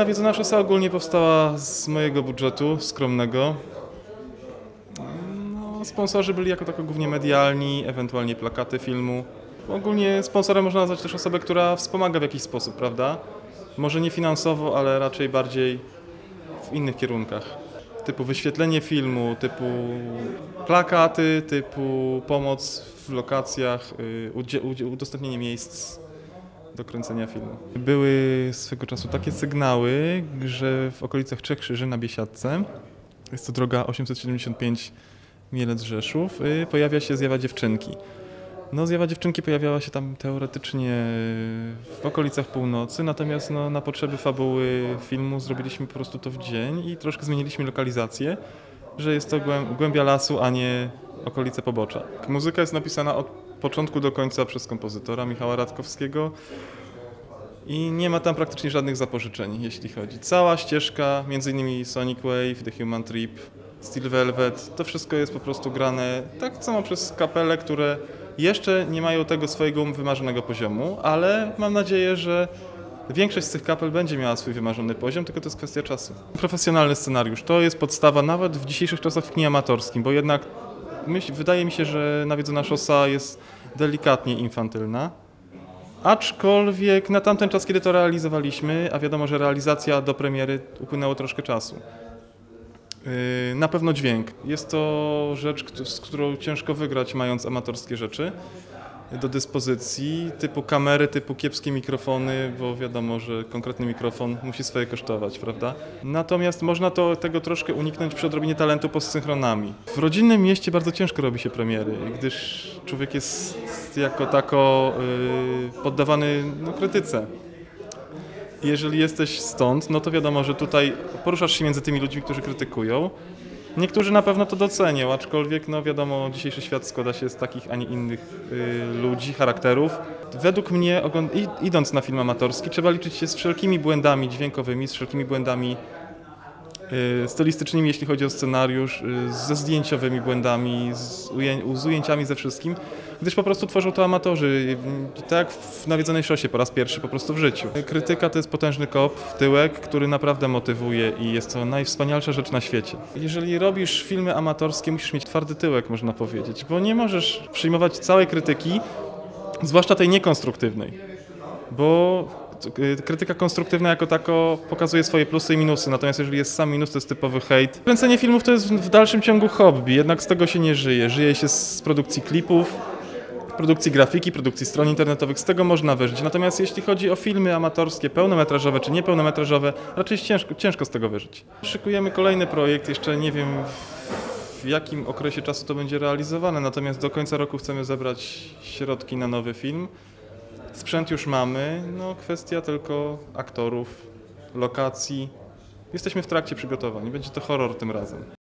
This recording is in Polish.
Nawiedzona Szosa ogólnie powstała z mojego budżetu skromnego. No, sponsorzy byli jako tako głównie medialni, ewentualnie plakaty filmu. Ogólnie sponsorem można nazwać też osobę, która wspomaga w jakiś sposób, prawda? Może nie finansowo, ale raczej bardziej w innych kierunkach. Typu wyświetlenie filmu, typu plakaty, typu pomoc w lokacjach, y, udostępnienie miejsc do kręcenia filmu. Były swego czasu takie sygnały, że w okolicach Trzech Krzyży na Biesiadce, jest to droga 875 Mielec-Rzeszów, y, pojawia się zjawa dziewczynki. No, zjawa dziewczynki pojawiała się tam teoretycznie w okolicach północy, natomiast no, na potrzeby fabuły filmu zrobiliśmy po prostu to w dzień i troszkę zmieniliśmy lokalizację, że jest to głę- głębia lasu, a nie okolice pobocza. Muzyka jest napisana od początku do końca przez kompozytora Michała Radkowskiego i nie ma tam praktycznie żadnych zapożyczeń, jeśli chodzi. Cała ścieżka, m.in. Sonic Wave, The Human Trip, Steel Velvet, to wszystko jest po prostu grane tak samo przez kapele, które jeszcze nie mają tego swojego wymarzonego poziomu, ale mam nadzieję, że większość z tych kapel będzie miała swój wymarzony poziom, tylko to jest kwestia czasu. Profesjonalny scenariusz to jest podstawa nawet w dzisiejszych czasach w kinie amatorskim, bo jednak myśl, wydaje mi się, że Nawiedzona Szosa jest delikatnie infantylna. Aczkolwiek na tamten czas, kiedy to realizowaliśmy, a wiadomo, że realizacja do premiery upłynęło troszkę czasu. Yy, Na pewno dźwięk. Jest to rzecz, z którą ciężko wygrać, mając amatorskie rzeczy do dyspozycji, typu kamery, typu kiepskie mikrofony, bo wiadomo, że konkretny mikrofon musi swoje kosztować, prawda? Natomiast można to, tego troszkę uniknąć przy odrobinie talentu postsynchronami. W rodzinnym mieście bardzo ciężko robi się premiery, gdyż człowiek jest jako tako yy, poddawany no, krytyce. Jeżeli jesteś stąd, no to wiadomo, że tutaj poruszasz się między tymi ludźmi, którzy krytykują. Niektórzy na pewno to docenią, aczkolwiek no wiadomo, dzisiejszy świat składa się z takich, a nie innych y, ludzi, charakterów. Według mnie, idąc na film amatorski, trzeba liczyć się z wszelkimi błędami dźwiękowymi, z wszelkimi błędami stylistycznymi, jeśli chodzi o scenariusz, y, ze zdjęciowymi błędami, z, ujęciami, ze wszystkim, gdyż po prostu tworzą to amatorzy, y, tak w Nawiedzonej Szosie po raz pierwszy po prostu w życiu. Krytyka to jest potężny kop w tyłek, który naprawdę motywuje i jest to najwspanialsza rzecz na świecie. Jeżeli robisz filmy amatorskie, musisz mieć twardy tyłek, można powiedzieć, bo nie możesz przyjmować całej krytyki, zwłaszcza tej niekonstruktywnej, bo y, krytyka konstruktywna jako tako pokazuje swoje plusy i minusy, natomiast jeżeli jest sam minus, to jest typowy hejt. Kręcenie filmów to jest w dalszym ciągu hobby, jednak z tego się nie żyje. Żyje się z produkcji klipów, produkcji grafiki, produkcji stron internetowych, z tego można wyżyć. Natomiast jeśli chodzi o filmy amatorskie, pełnometrażowe czy niepełnometrażowe, raczej ciężko, ciężko z tego wyżyć. Szykujemy kolejny projekt, jeszcze nie wiem w jakim okresie czasu to będzie realizowane, natomiast do końca roku chcemy zebrać środki na nowy film. Sprzęt już mamy, no kwestia tylko aktorów, lokacji. Jesteśmy w trakcie przygotowań, będzie to horror tym razem.